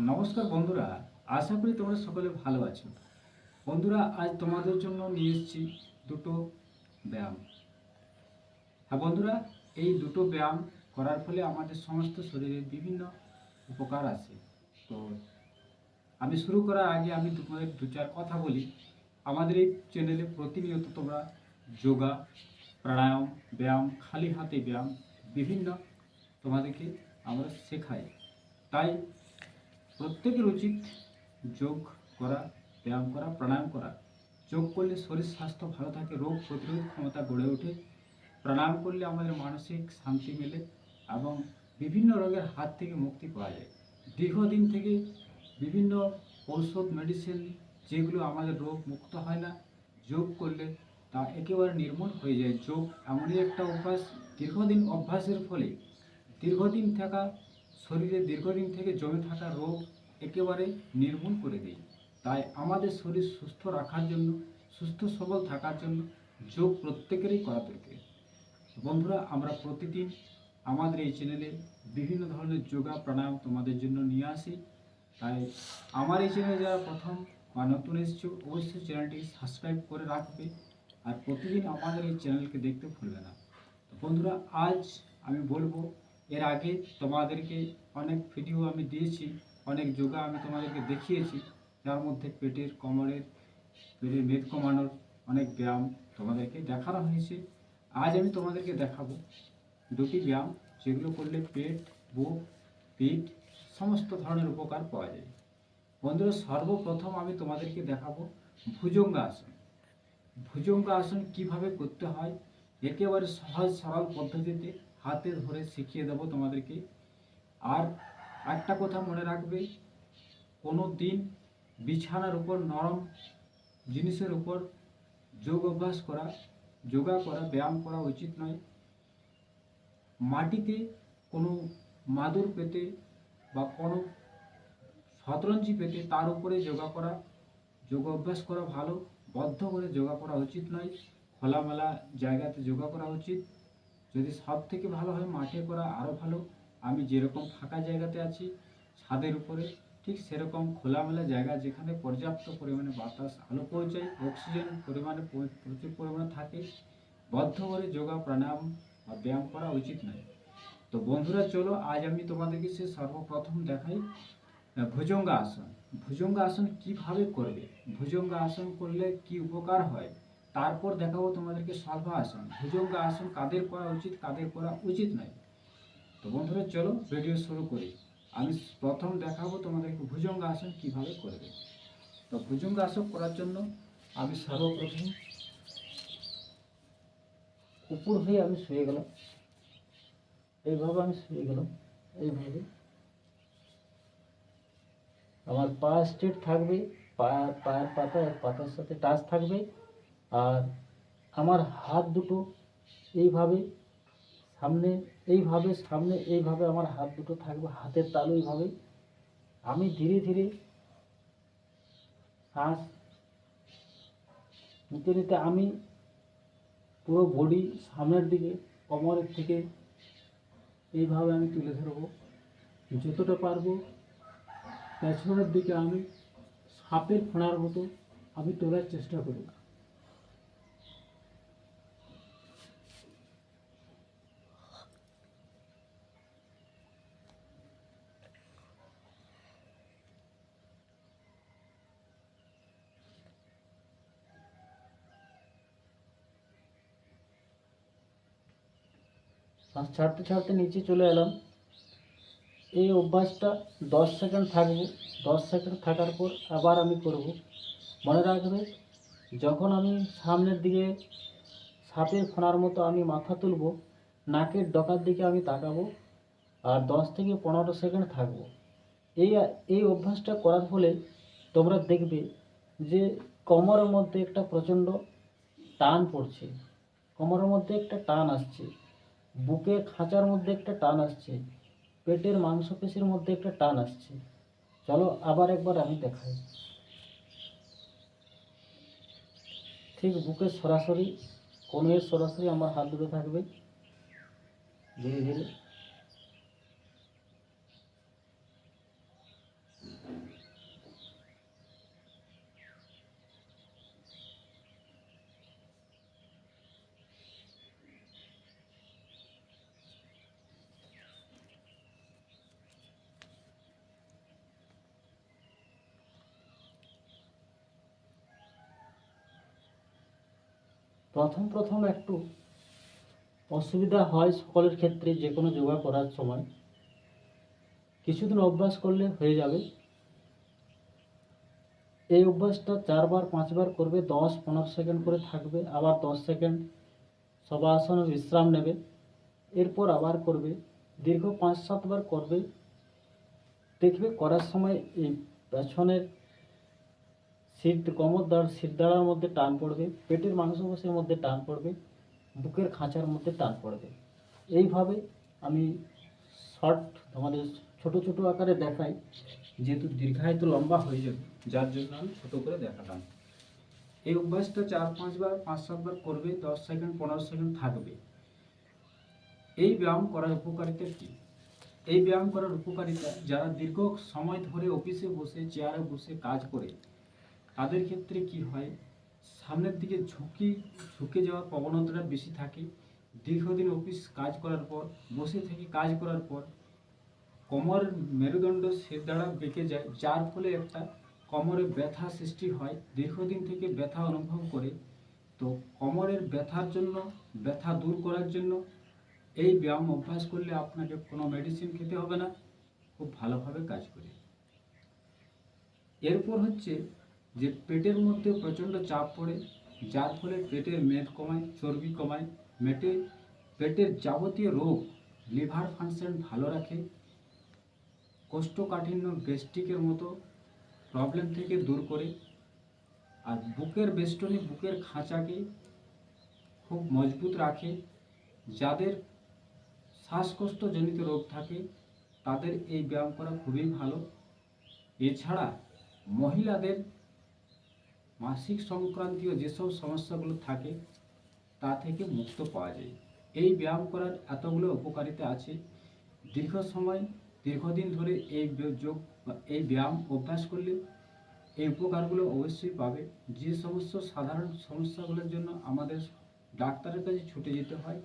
নমস্কার বন্ধুরা, আশা করি তোমরা সকলে ভালো আছো। বন্ধুরা, আজ তোমাদের জন্য নিয়ে এসেছি দুটো ব্যায়াম। হ্যাঁ বন্ধুরা, এই দুটো ব্যায়াম করার ফলে আমাদের সমস্ত শরীরে বিভিন্ন উপকার আছে তো আমি শুরু করার আগে আমি তোমাদের দু চার কথা বলি। আমাদের এই চ্যানেলে প্রতিনিয়ত তোমরা যোগা, প্রাণায়াম, ব্যায়াম, খালি হাতে ব্যায়াম, বিভিন্ন তোমাদেরকে আমরা শেখাই। তাই প্রত্যেকের উচিত যোগ করা, ব্যায়াম করা, প্রাণায়াম করা। যোগ করলে শরীর, স্বাস্থ্য ভালো থাকে, রোগ প্রতিরোধ ক্ষমতা গড়ে ওঠে। প্রাণায়াম করলে আমাদের মানসিক শান্তি মেলে এবং বিভিন্ন রোগের হাত থেকে মুক্তি পাওয়া যায়। দীর্ঘদিন থেকে বিভিন্ন ঔষধ মেডিসিন যেগুলো আমাদের রোগ মুক্ত হয় না, যোগ করলে তা একেবারে নির্মূল হয়ে যায়। যোগ এমনই একটা অভ্যাস, দীর্ঘদিন অভ্যাসের ফলে দীর্ঘদিন থাকা শরীরে দীর্ঘদিন থেকে জমে থাকা রোগ একেবারে নির্মূল করে দেয় তাই আমাদের শরীর সুস্থ রাখার জন্য, সুস্থ সবল থাকার জন্য যোগ প্রত্যেকেরই করা দরকার। বন্ধুরা, আমরা প্রতিদিন আমাদের এই চ্যানেলে বিভিন্ন ধরনের যোগা প্রাণায়াম তোমাদের জন্য নিয়ে আসি। তাই আমার এই চ্যানেলে যারা প্রথম বা নতুন এসেছ, অবশ্যই চ্যানেলটি সাবস্ক্রাইব করে রাখবে। আর প্রতিদিন আমাদের এই চ্যানেলকে দেখতে ভুলবে না। তো বন্ধুরা, আজ আমি বলব, এর আগে তোমাদেরকে অনেক ভিডিও আমি দিয়েছি। অনেক যোগা আমি তোমাদেরকে দেখিয়েছি। যার মধ্যে পেটের কোমরের, পেটের মেদ কমানোর অনেক ব্যায়াম তোমাদেরকে দেখানো হয়েছে। আজ আমি তোমাদেরকে দেখাবো দুটি ব্যায়াম যেগুলো করলে পেট, বুক, পিঠ সমস্ত ধরনের উপকার পাওয়া যায়। বন্ধুরা, সর্বপ্রথম আমি তোমাদেরকে দেখাবো ভুজঙ্গ আসন ভুজঙ্গ আসন কীভাবে করতে হয়, একেবারে সহজ সরল পদ্ধতিতে হাতে ধরে শিখিয়ে দেবো তোমাদেরকে। আর একটা কথা মনে রাখবে, কোনো দিন বিছানার উপর নরম জিনিসের উপর যোগ অভ্যাস করা, যোগা করা, ব্যায়াম করা উচিত নয়। মাটিতে কোনো মাদুর পেতে বা কোনো শতরঞ্জি পেতে তার উপরে যোগা করা, যোগ অভ্যাস করা ভালো, বদ্ধ করে যোগা করা উচিত নয়। খোলামেলা জায়গাতে যোগা করা উচিত। যদি সব থেকে ভালো হয় মাঠে করা আরও ভালো। আমি যেরকম ফাঁকা জায়গাতে আছি, ছাদের উপরে ঠিক সেরকম খোলামেলা জায়গা যেখানে পর্যাপ্ত পরিমাণে বাতাস, আলো পৌঁছায় অক্সিজেন পরিমাণে প্রচুর পরিমাণে থাকে। বদ্ধ করে যোগা, প্রাণায়াম বা ব্যায়াম করা উচিত নয়। তো বন্ধুরা, চলো আজ আমি তোমাদেরকে সে সর্বপ্রথম দেখাই ভুজঙ্গ আসন। ভুজঙ্গ আসন কীভাবে করবে? ভুজঙ্গ আসন করলে কি উপকার হয়? তারপর দেখাবো তোমাদেরকে সর্ব আসন। ভুজঙ্গ আসন কাদের করা উচিত, কাদের করা উচিত নয়। তো বন্ধুরা, চলো ভিডিও শুরু করি। আমি প্রথম দেখাবো তোমাদেরকে ভুজঙ্গ আসন কীভাবে করবে। তো ভুজঙ্গ আসন করার জন্য আমি সর্বপ্রথম উপর হয়ে আমি শুয়ে গেলাম। এইভাবে আমি শুয়ে গেলাম। এইভাবে আমার পা স্ট্রেট থাকবে, পা, পায়ের পাতা পাতার সাথে টাচ থাকবে। আর আমার হাত দুটো এইভাবে সামনে এইভাবে সামনে এইভাবে আমার হাত দুটো থাকবে, হাতের তালু এইভাবে আমি ধীরে ধীরে শ্বাস নিতে নিতে আমি পুরো বডি সামনের দিকে, কোমরের থেকে এইভাবে আমি তুলে ধরবো। যতটা পারব, পেছনের দিকে আমি সাপের ফোঁড়ার মতো আমি তোলার চেষ্টা করি শ্বাস ছাড়তে ছাড়তে নিচে চলে এলাম। এই অভ্যাসটা দশ সেকেন্ড থাকব। দশ সেকেন্ড থাকার পর আবার আমি করব। মনে রাখবে, যখন আমি সামনের দিকে সাপের ফোনার মতো আমি মাথা তুলব, নাকের ডকার দিকে আমি তাকাবো আর দশ থেকে পনেরো সেকেন্ড থাকব। এই এই অভ্যাসটা করার ফলে তোমরা দেখবে যে কোমরের মধ্যে একটা প্রচণ্ড টান পড়ছে। কোমরের মধ্যে একটা টান আসছে। বুকের খাঁচার মধ্যে একটা টান আসছে, পেটের মাংসপেশির মধ্যে একটা টান আসছে। চলো আবার একবার আমি দেখাই। ঠিক বুকে সরাসরি, কোণের সরাসরি আমার হাত দুটো থাকবে। ধীরে ধীরে। প্রথম প্রথম একটু অসুবিধা হয় সকলের ক্ষেত্রে যে কোনো যোগা করার সময়। কিছুদিন অভ্যাস করলে হয়ে যাবে। এই অভ্যাসটা চারবার, পাঁচবার করবে, দশ, পনেরো সেকেন্ড করে থাকবে, আবার দশ সেকেন্ড সবাসনে বিশ্রাম নেবে। এরপর আবার করবে, দীর্ঘ পাঁচ, সাতবার করবে। দেখবে করার সময় এই পেছনের সিট কোমর দাঁড়ার মধ্যে টান পড়বে, পেটের মাংসপেশির মধ্যে টান পড়বে, বুকের খাঁচার মধ্যে টান পড়বে। এইভাবে আমি শর্ট আমাদের ছোট ছোট আকারে দেখাই, যেহেতু দীর্ঘায়িত লম্বা হয়ে যাবে, যার জন্য আমি ছোটো করে দেখালাম। এই অভ্যাসটা চার, পাঁচবার, পাঁচ, সাতবার করবে, দশ সেকেন্ড, পনেরো সেকেন্ড থাকবে। এই ব্যায়াম করার উপকারিতা কী? এই ব্যায়াম করার উপকারিতা, যারা দীর্ঘ সময় ধরে অফিসে বসে, চেয়ারে বসে কাজ করে তাদের ক্ষেত্রে কি হয়? সামনের দিকে ঝুঁকি, ঝুঁকে যাওয়ার প্রবণতাটা বেশি থাকে। দীর্ঘদিন অফিস কাজ করার পর, বসে থেকে কাজ করার পর, কোমর মেরুদণ্ড সে দ্বারা বেঁকে যায়, যার ফলে একটা কোমরে ব্যথা সৃষ্টি হয়। দীর্ঘদিন থেকে ব্যথা অনুভব করে। তো কোমরের ব্যথার জন্য, ব্যথা দূর করার জন্য এই ব্যায়াম অভ্যাস করলে আপনাকে কোনো মেডিসিন খেতে হবে না। খুব ভালোভাবে কাজ করে। এরপর হচ্ছে যে পেটের মধ্যে প্রচণ্ড চাপ পড়ে, যার ফলে পেটের মেদ কমায়, চর্বি কমায়, মেটে, পেটের যাবতীয় রোগ, লিভার ফাংশন ভালো রাখে, কোষ্ঠকাঠিন্য গ্যাস্ট্রিকের মতো প্রবলেম থেকে দূর করে, আর বুকের বেষ্টনী বুকের খাঁচাকে খুব মজবুত রাখে, যাদের শ্বাসকষ্টজনিত রোগ থাকে, তাদের এই ব্যায়াম করা খুবই ভালো। এছাড়া মহিলাদের মাসিক সংক্রান্তীয় যেসব সমস্যাগুলো থাকে, তা থেকে মুক্ত পাওয়া যায়। এই ব্যায়াম করার এতগুলো উপকারিতা আছে। দীর্ঘ সময়, দীর্ঘদিন ধরে এই যোগ এই ব্যায়াম অভ্যাস করলে এই উপকারগুলো অবশ্যই পাবে। যে সমস্ত সাধারণ সমস্যাগুলোর জন্য আমাদের ডাক্তারের কাছে ছুটে যেতে হয়,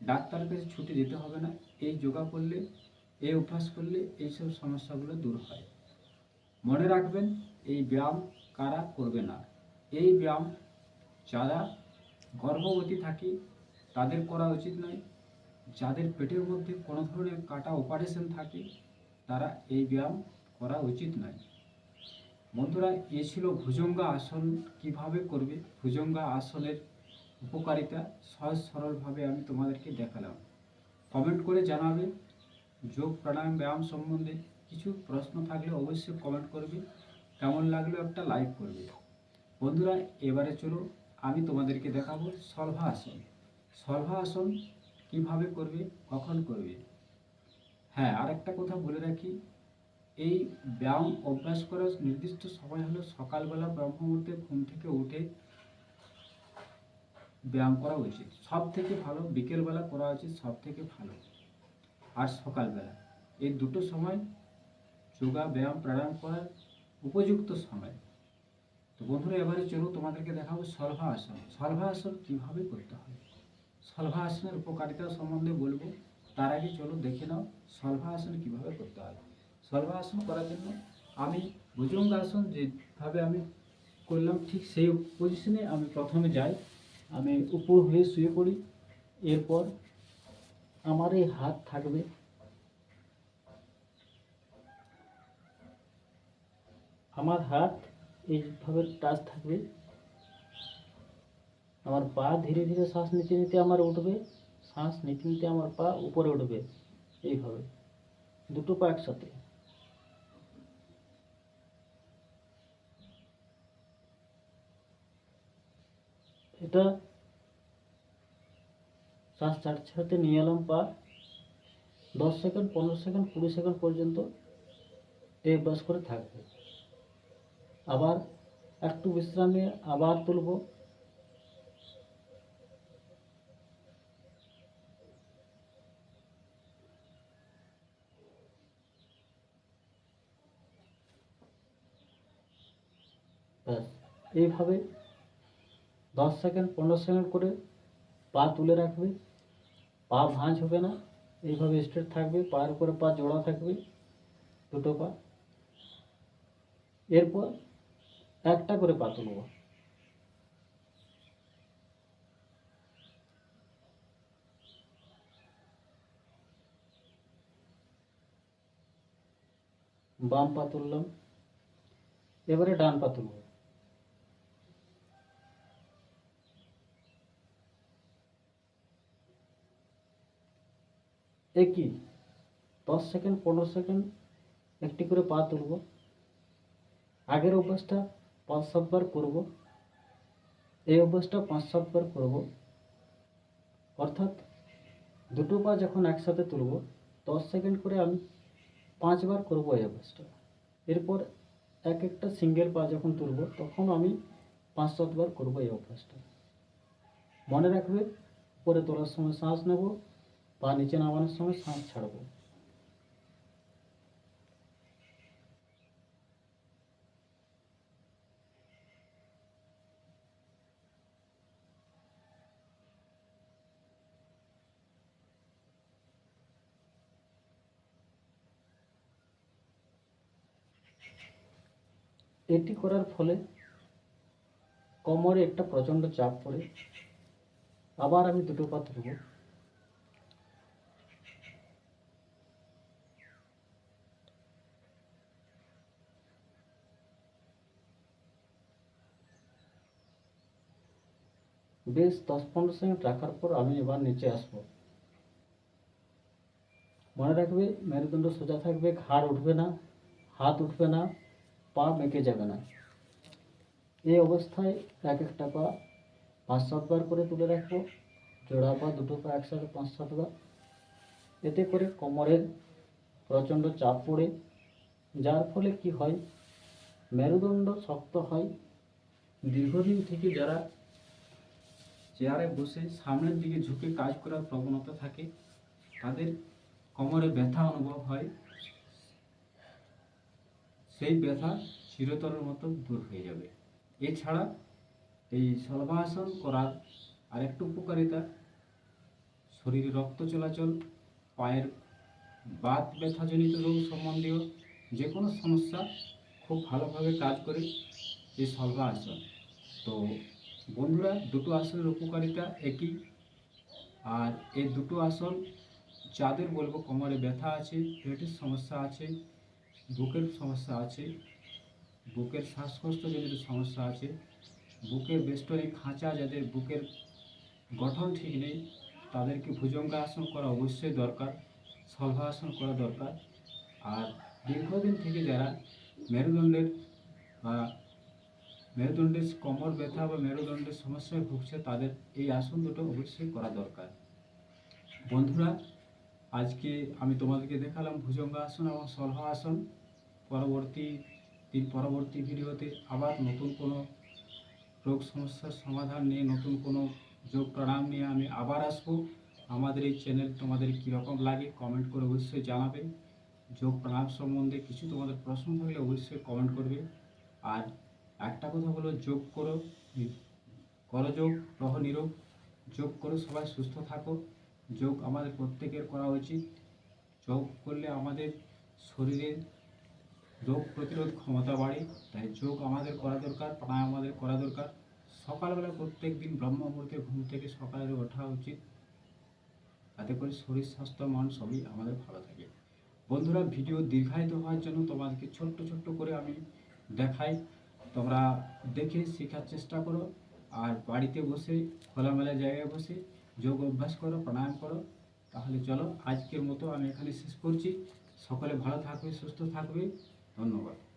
ডাক্তারের কাছে ছুটে যেতে হবে না। এই যোগা করলে, এই অভ্যাস করলে এইসব সমস্যাগুলো দূর হয়। মনে রাখবেন, এই ব্যায়াম কারা করবে না? এই ব্যায়াম যারা গর্ভবতী থাকে, তাদের করা উচিত নয়। যাদের পেটের মধ্যে কোনো ধরনের কাটা অপারেশন থাকে, তারা এই ব্যায়াম করা উচিত নয়। বন্ধুরা, এ ছিল ভুজঙ্গা আসন কীভাবে করবে? ভুজঙ্গা আসনের উপকারিতা সহজ সরলভাবে আমি তোমাদেরকে দেখালাম। কমেন্ট করে জানাবে। যোগ প্রাণায়াম ব্যায়াম সম্বন্ধে কিছু প্রশ্ন থাকলে অবশ্যই কমেন্ট করবে। কেমন লাগল একটা লাইক করবে। বন্ধুরা, এবারে চলো আমি তোমাদেরকে দেখাবো সলভা আসন। সলভা আসন কীভাবে করবে, কখন করবে? হ্যাঁ আর একটা কথা বলে রাখি, এই ব্যায়াম অভ্যাস করার নির্দিষ্ট সময় হলো সকালবেলা ব্রহ্ম মুহূর্তে ঘুম থেকে উঠে ব্যায়াম করা উচিত। সব থেকে ভালো বিকেলবেলা করা উচিত সব থেকে ভালো। আর সকালবেলা। এই দুটো সময় যোগা, ব্যায়াম, প্রাণায়াম করার উপযুক্ত সময়। তো বন্ধুরা, এবারে চলো তোমাদেরকে দেখাবো সলভা আসন সলভা কীভাবে করতে হয়? সলভা আসনের উপকারিতা সম্বন্ধে বলব। তার আগে চলো দেখে নাও সলভা আসন কীভাবে করতে হয়। সলভা আসন করার জন্য আমি ভুজঙ্গ আসন যেভাবে আমি করলাম, ঠিক সেই পজিশনে আমি প্রথমে যাই। আমি উপর হয়ে শুয়ে পড়ি। এরপর আমার এই হাত থাকবে। আমার হাত এইভাবে টাচ থাকবে। আমার পা ধীরে ধীরে শ্বাস নিতে নিতে আমার উঠবে। শ্বাস নিতে নিতে আমার পা উপরে উঠবে। এইভাবে। দুটো পা একসাথে। এটা শ্বাস ছাড়তে ছাড়তে নিয়ে এলাম পা। দশ সেকেন্ড, পনেরো সেকেন্ড, কুড়ি সেকেন্ড পর্যন্ত এই অভ্যাস করে থাকবে। আবার একটু বিশ্রাম নিয়ে আবার তুলবো। ব্যাস, এইভাবে দশ সেকেন্ড, পনেরো সেকেন্ড করে পা তুলে রাখবে। পা ভাঁজ হবে না, এইভাবে স্ট্রেট থাকবে, পায়ের উপরে পা জোড়া থাকবে, দুটো পা। এরপর একটা করে পা নেব। বাম পা তুললাম এবারে ডান পা তুলব একই দশ সেকেন্ড, পনেরো সেকেন্ড একটি করে পা তুলব আগের অভ্যাসটা পাঁচ সাতবার করব। এই অভ্যাসটা পাঁচ সাতবার করব। অর্থাৎ দুটো পা যখন একসাথে তুলব, দশ সেকেন্ড করে আমি পাঁচবার করব এই অভ্যাসটা। এরপর এক একটা সিঙ্গেল পা যখন তুলব, তখন আমি পাঁচ সাতবার করব এই অভ্যাসটা। মনে রাখবে, উপরে তোলার সময় শ্বাস নেব, পা নিচে নামানোর সময় শ্বাস ছাড়বো। এটি করার ফলে কোমরে একটা প্রচণ্ড চাপ পড়ে। আবার আমি দুটো পা তুলব। বেশ, দশ পনেরো সেকেন্ড রাখার পর আমি এবার নিচে আসব। মনে রাখবে, মেরুদণ্ড সোজা থাকবে, ঘাড় উঠবে না, হাত উঠবে না। পা বেঁকে যাবে না। এই অবস্থায় এক একটা পা পাঁচ সাতবার করে তুলে রাখব। জোড়া পা দুটো পা একসাথে পাঁচ সাতবার। এতে করে কোমরের প্রচণ্ড চাপ পড়ে। যার ফলে কি হয়? মেরুদণ্ড শক্ত হয়। দীর্ঘদিন থেকে যারা চেয়ারে বসে সামনের দিকে ঝুঁকে কাজ করার প্রবণতা থাকে, তাদের কোমরে ব্যথা অনুভব হয়। সেই ব্যথা চিরতরের মতো দূর হয়ে যাবে। এছাড়া এই সর্বাসন করার আরেকটু উপকারিতা, শরীরে রক্ত চলাচল, পায়ের বাত ব্যথাজনিত রোগ সম্বন্ধীয় যে কোনো সমস্যা খুব ভালোভাবে কাজ করে এই সলভা আসন তো বন্ধুরা, দুটো আসনের উপকারিতা একই। আর এই দুটো আসন যাদের বলব কোমরে ব্যথা আছে, পেটের সমস্যা আছে বুকের সমস্যা আছে, বুকের শ্বাসকষ্টজনিত সমস্যা আছে, বুকের বেষ্টনী খাঁচা যাদের বুকের গঠন ঠিক নেই, তাদেরকে ভুজঙ্গাসন করা অবশ্যই দরকার সলভাসন করা দরকার। আর দীর্ঘদিন থেকে যারা মেরুদণ্ডের বা মেরুদণ্ডের কোমর ব্যথা বা মেরুদণ্ডের সমস্যায় ভুগছে, তাদের এই আসন দুটো অবশ্যই করা দরকার। বন্ধুরা, আজকে আমি তোমাদেরকে দেখালাম ভুজঙ্গ আসন এবং সলহ আসন পরবর্তী দিন পরবর্তী ভিডিওতে আবার নতুন কোনো রোগ সমস্যার সমাধান নিয়ে, নতুন কোনো যোগ প্রাণায়াম নিয়ে আমি আবার আসব। আমাদের এই চ্যানেল তোমাদের কীরকম লাগে কমেন্ট করে অবশ্যই জানাবে। যোগ প্রাণায়াম সম্বন্ধে কিছু তোমাদের প্রশ্ন থাকলে অবশ্যই কমেন্ট করবে। আর একটা কথা হলো যোগ করো করো যোগ, রহ নিরোগ। যোগ করো, সবাই সুস্থ থাকো। যোগ আমাদের প্রত্যেকের করা উচিত। যোগ করলে আমাদের শরীরের রোগ প্রতিরোধ ক্ষমতা বাড়ে, তাই যোগ আমাদের করা দরকার, প্রাণায়াম আমাদের করা দরকার। সকালবেলা প্রত্যেক দিন ব্রহ্ম মুহূর্তে ঘুম থেকে সকালে ওঠা উচিত। তাতে করে শরীর, স্বাস্থ্য, মন সবই আমাদের ভালো থাকে। বন্ধুরা, ভিডিও দীর্ঘায়িত হওয়ার জন্য তোমাদেরকে ছোট্ট ছোট্ট করে আমি দেখাই। তোমরা দেখে শেখার চেষ্টা করো। আর বাড়িতে বসে, খোলামেলা জায়গায় বসে যোগ অভ্যাস করো, প্রাণায়াম করো। তাহলে চলো, আজকের মতো আমি এখানে শেষ করছি। সকলে ভালো থাকবে, সুস্থ থাকবে। ধন্যবাদ।